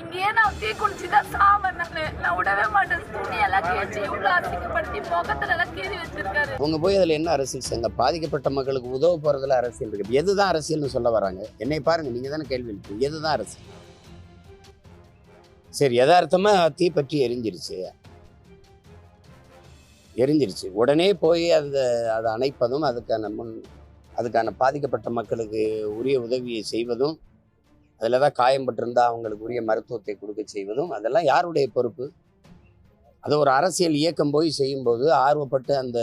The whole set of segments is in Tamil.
இங்கேயே நான் தீ குளிச்சுதான் சாவன் நானு. நான் விடவே மாட்டேன். துணி எல்லாம் கேச்சு இவ்வளவு அசிங்கப்படுத்தி முகத்துல எல்லாம் கீறி வச்சிருக்காரு. அவங்க போய் அதுல என்ன அரசியல் செய்யுங்க பாதிக்கப்பட்ட மக்களுக்கு உதவ போறதுல அரசியல் இருக்கு. எதுதான் அரசியல்னு சொல்ல வராங்க? என்னை பாருங்க நீங்க தானே கேள்வி எழுப்பி. எதுதான் அரசியல்? சரி யதார்த்தமா தீ பற்றி எரிஞ்சிருச்சு. எரிஞ்சிருச்சு. உடனே போய் அந்த அதை அணைப்பதும் அதுக்கான முன் அதுக்கான பாதிக்கப்பட்ட மக்களுக்கு உரிய உதவியை செய்வதும் அதில் தான் காயம்பட்டிருந்தால் அவங்களுக்கு உரிய மருத்துவத்தை கொடுக்க செய்வதும் அதெல்லாம் யாருடைய பொறுப்பு? அது ஒரு அரசியல் இயக்கம் போய் செய்யும்போது ஆர்வப்பட்டு அந்த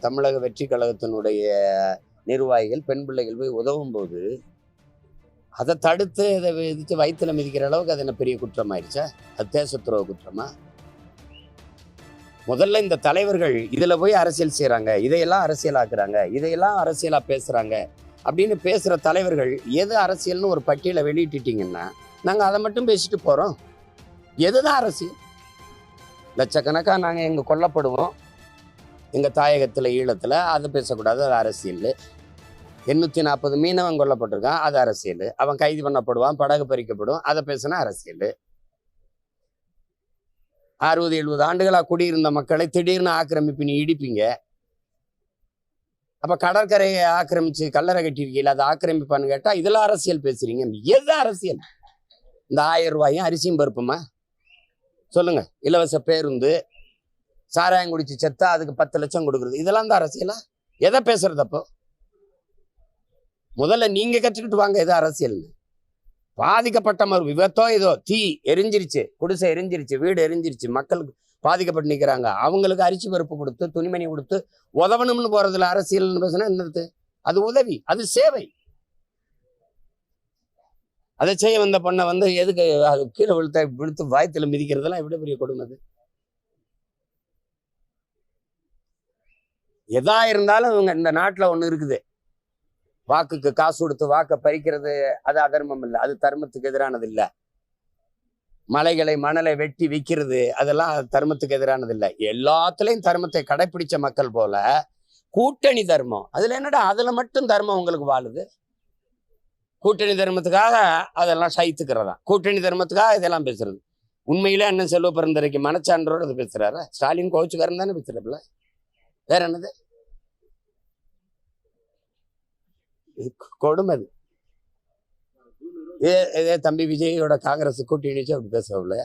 தமிழக வெற்றி கழகத்தினுடைய நிர்வாகிகள் பெண் பிள்ளைகள் போய் உதவும் போது அதை தடுத்து இதை விதித்து வயிற்றில் மிதிக்கிற அளவுக்கு அது என்ன பெரிய குற்றமாயிருச்சா? அது தேசத்துறவு குற்றமா? முதல்ல இந்த தலைவர்கள் இதில் போய் அரசியல் செய்கிறாங்க இதையெல்லாம் அரசியலாக்குறாங்க இதையெல்லாம் அரசியலாக பேசுகிறாங்க அப்படின்னு பேசுகிற தலைவர்கள் எது அரசியல்னு ஒரு பட்டியலை வெளியிட்டுட்டிங்கன்னா நாங்கள் அதை மட்டும் பேசிட்டு போகிறோம் எது தான் அரசியல்? லட்சக்கணக்காக நாங்கள் எங்கே கொல்லப்படுவோம். எங்கள் தாயகத்தில் ஈழத்தில் அதை பேசக்கூடாது அது அரசியல் எண்ணூற்றி நாற்பது மீனவன் கொல்லப்பட்டிருக்கான் அது அரசியல் அவன் கைது பண்ணப்படுவான் படகு பறிக்கப்படும் அதை பேசினா அரசியல் அறுபது எழுபது ஆண்டுகளாக குடியிருந்த மக்களை திடீர்னு ஆக்கிரமிப்பு நீ இடிப்பீங்க. அப்போ கடற்கரையை ஆக்கிரமிச்சு கல்லறை கட்டியிருக்கீங்களா? அதை ஆக்கிரமிப்பான்னு கேட்டால் இதெல்லாம் அரசியல் பேசுறீங்க. எது அரசியல்? இந்த ஆயிரம் ரூபாயும் அரிசியும் பருப்புமா? சொல்லுங்க. இலவச பேருந்து சாராயம் குடிச்சு செத்தா அதுக்கு பத்து லட்சம் கொடுக்குறது. இதெல்லாம் தான் அரசியலா? எதை பேசுறது அப்போ? முதல்ல நீங்க கற்றுக்கிட்டு வாங்க எது அரசியல்னு. பாதிக்கப்பட்ட மறு விபத்தோ ஏதோ தீ எரிஞ்சிருச்சு குடிசை எரிஞ்சிருச்சு வீடு எரிஞ்சிருச்சு மக்களுக்கு பாதிக்கப்பட்டு நிற்கிறாங்க அவங்களுக்கு அரிசி பருப்பு கொடுத்து துணிமணி கொடுத்து உதவணும்னு போறதுல அரசியல்னு பேசுனா என்னது? அது உதவி அது சேவை. அதை செய்ய வந்த பொண்ணை வந்து எதுக்கு அது கீழே விழுத்த விழுத்து வாயத்தில் மிதிக்கிறதெல்லாம் எவ்வளோ பெரிய கொடுமை அது? எதா இருந்தாலும் இவங்க இந்த நாட்டில் ஒன்று இருக்குது. வாக்குக்கு காசு கொடுத்து வாக்கை பறிக்கிறது அது அதர்மம் இல்லை. அது தர்மத்துக்கு எதிரானது இல்லை. மலைகளை மணலை வெட்டி விற்கிறது அதெல்லாம் தர்மத்துக்கு எதிரானது இல்லை எல்லாத்துலயும் தர்மத்தை கடைப்பிடிச்ச மக்கள் போல கூட்டணி தர்மம். அதுல என்னடா அதுல மட்டும் தர்மம் உங்களுக்கு வாழுது? கூட்டணி தர்மத்துக்காக அதெல்லாம் சைத்துக்கிறதா கூட்டணி தர்மத்துக்காக இதெல்லாம் பேசுறது. உண்மையிலே அண்ணன் செல்வ பிறந்தரைக்கு மனச்சான்றோடு அது பேசுறாரா? ஸ்டாலின் கோச்சுக்காரன் தானே பேசுறப்பல? வேற என்னது? கொடுமை அது. இதே இதே தம்பி விஜயோட காங்கிரஸ் கூட்டி வச்சு அப்படி பேசுவாப்ல